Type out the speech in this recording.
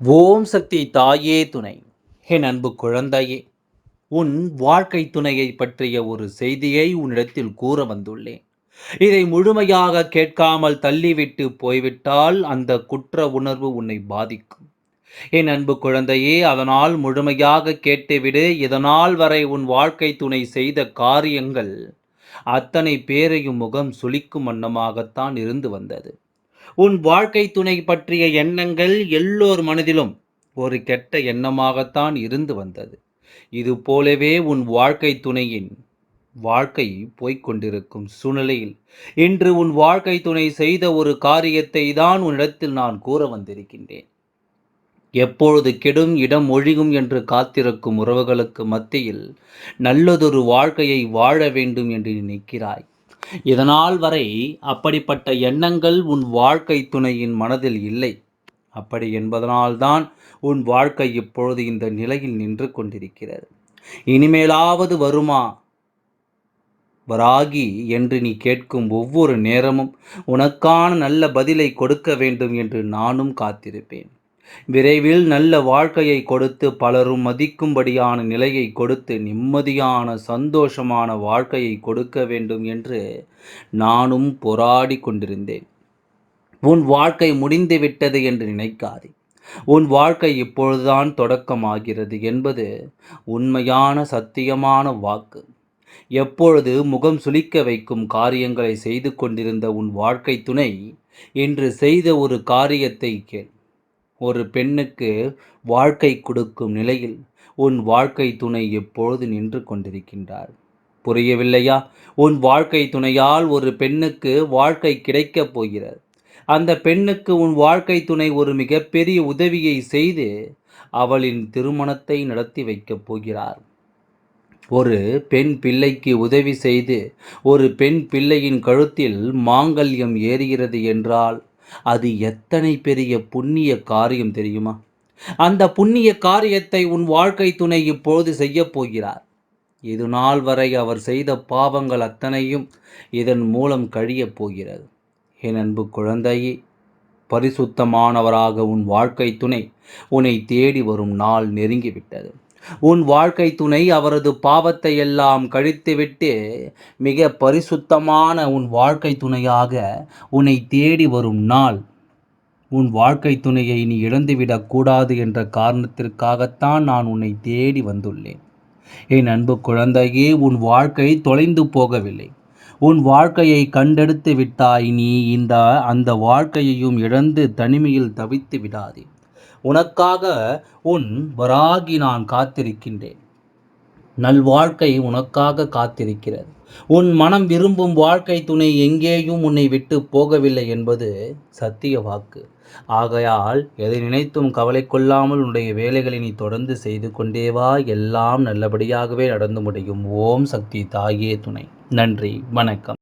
ஓம் சக்தி தாயே துணை. என் அன்பு குழந்தையே உன் வாழ்க்கை துணையை பற்றிய ஒரு செய்தியை உன்னிடத்தில் கூற வந்துள்ளேன். இதை முழுமையாக கேட்காமல் தள்ளிவிட்டு போய்விட்டால் அந்த குற்ற உணர்வு உன்னை பாதிக்கும். என் அன்பு குழந்தையே அதனால் முழுமையாக கேட்டுவிடு. இதனால் வரை உன் வாழ்க்கை துணை செய்த காரியங்கள் அத்தனை பேரையும் முகம் சுளிக்கும் வண்ணமாகத்தான் இருந்து வந்தது. உன் வாழ்க்கை துணை பற்றிய எண்ணங்கள் எல்லோர் மனதிலும் ஒரு கெட்ட எண்ணமாகத்தான் இருந்து வந்தது. இது போலவே உன் வாழ்க்கை துணையின் வாழ்க்கை போய்கொண்டிருக்கும் சூழ்நிலையில் இன்று உன் வாழ்க்கை துணை செய்த ஒரு காரியத்தை தான் உன்னிடத்தில் நான் கூற வந்திருக்கின்றேன். எப்பொழுது கெடும் இடம் ஒழிகும் என்று காத்திருக்கும் உறவுகளுக்கு மத்தியில் நல்லதொரு வாழ்க்கையை வாழ வேண்டும் என்று நினைக்கிறாய். இதனால் வரை அப்படிப்பட்ட எண்ணங்கள் உன் வாழ்க்கை துணையின் மனதில் இல்லை. அப்படி என்பதனால்தான் உன் வாழ்க்கை இப்பொழுது இந்த நிலையில் நின்று கொண்டிருக்கிறது. இனிமேலாவது வருமா? வராகி என்று நீ கேட்கும் ஒவ்வொரு நேரமும் உனக்கான நல்ல பதிலை கொடுக்க வேண்டும் என்று நானும் காத்திருப்பேன். விரைவில் நல்ல வாழ்க்கையை கொடுத்து பலரும் மதிக்கும்படியான நிலையை கொடுத்து நிம்மதியான சந்தோஷமான வாழ்க்கையை கொடுக்க வேண்டும் என்று நானும் போராடி கொண்டிருந்தேன். உன் வாழ்க்கை முடிந்து விட்டது என்று நினைக்காதே. உன் வாழ்க்கை இப்பொழுதுதான் தொடக்கமாகிறது என்பது உண்மையான சத்தியமான வாக்கு. எப்பொழுது முகம் சுளிக்க வைக்கும் காரியங்களை செய்து கொண்டிருந்த உன் வாழ்க்கை துணை இன்று செய்த ஒரு காரியத்தை கேள். ஒரு பெண்ணுக்கு வாழ்க்கை கொடுக்கும் நிலையில் உன் வாழ்க்கை துணை எப்பொழுது நின்று கொண்டிருக்கின்றார்? புரியவில்லையா? உன் வாழ்க்கை துணையால் ஒரு பெண்ணுக்கு வாழ்க்கை கிடைக்கப் போகிறது. அந்த பெண்ணுக்கு உன் வாழ்க்கை துணை ஒரு மிகப்பெரிய உதவியை செய்து அவளின் திருமணத்தை நடத்தி வைக்கப் போகிறார். ஒரு பெண் பிள்ளைக்கு உதவி செய்து ஒரு பெண் பிள்ளையின் கழுத்தில் மாங்கல்யம் ஏறுகிறது என்றால் அது எத்தனை பெரிய புண்ணிய காரியம் தெரியுமா? அந்த புண்ணிய காரியத்தை உன் வாழ்க்கை துணை இப்பொழுது செய்யப் போகிறார். இது நாள் வரை அவர் செய்த பாவங்கள் அத்தனையும் இதன் மூலம் கழியப் போகிறது. என் அன்பு குழந்தையே பரிசுத்தமானவராக உன் வாழ்க்கை துணை உன்னை தேடி வரும் நாள் நெருங்கிவிட்டது. உன் வாழ்க்கை துணை அவரது பாவத்தை எல்லாம் கழித்துவிட்டு மிக பரிசுத்தமான உன் வாழ்க்கை துணையாக உன்னை தேடி வரும் நாள். உன் வாழ்க்கை துணையை நீ இழந்துவிடக்கூடாது என்ற காரணத்திற்காகத்தான் நான் உன்னை தேடி வந்துள்ளேன். என் அன்பு குழந்தையே உன் வாழ்க்கை தொலைந்து போகவில்லை. உன் வாழ்க்கையை கண்டெடுத்து விட்டாய் நீ இந்த அந்த வாழ்க்கையையும் இழந்து தனிமையில் தவித்து விடாதே. உனக்காக உன் வராகி நான் காத்திருக்கின்றேன். நல்வாழ்க்கை உனக்காக காத்திருக்கிறது. உன் மனம் விரும்பும் வாழ்க்கை துணை எங்கேயும் உன்னை விட்டு போகவில்லை என்பது சத்திய வாக்கு. ஆகையால் எதை நினைத்தும் கவலை கொள்ளாமல் உன்னுடைய வேலைகளை நீ தொடர்ந்து செய்து கொண்டே வா. எல்லாம் நல்லபடியாகவே நடந்து முடியும். ஓம் சக்தி தாயே துணை. நன்றி. வணக்கம்.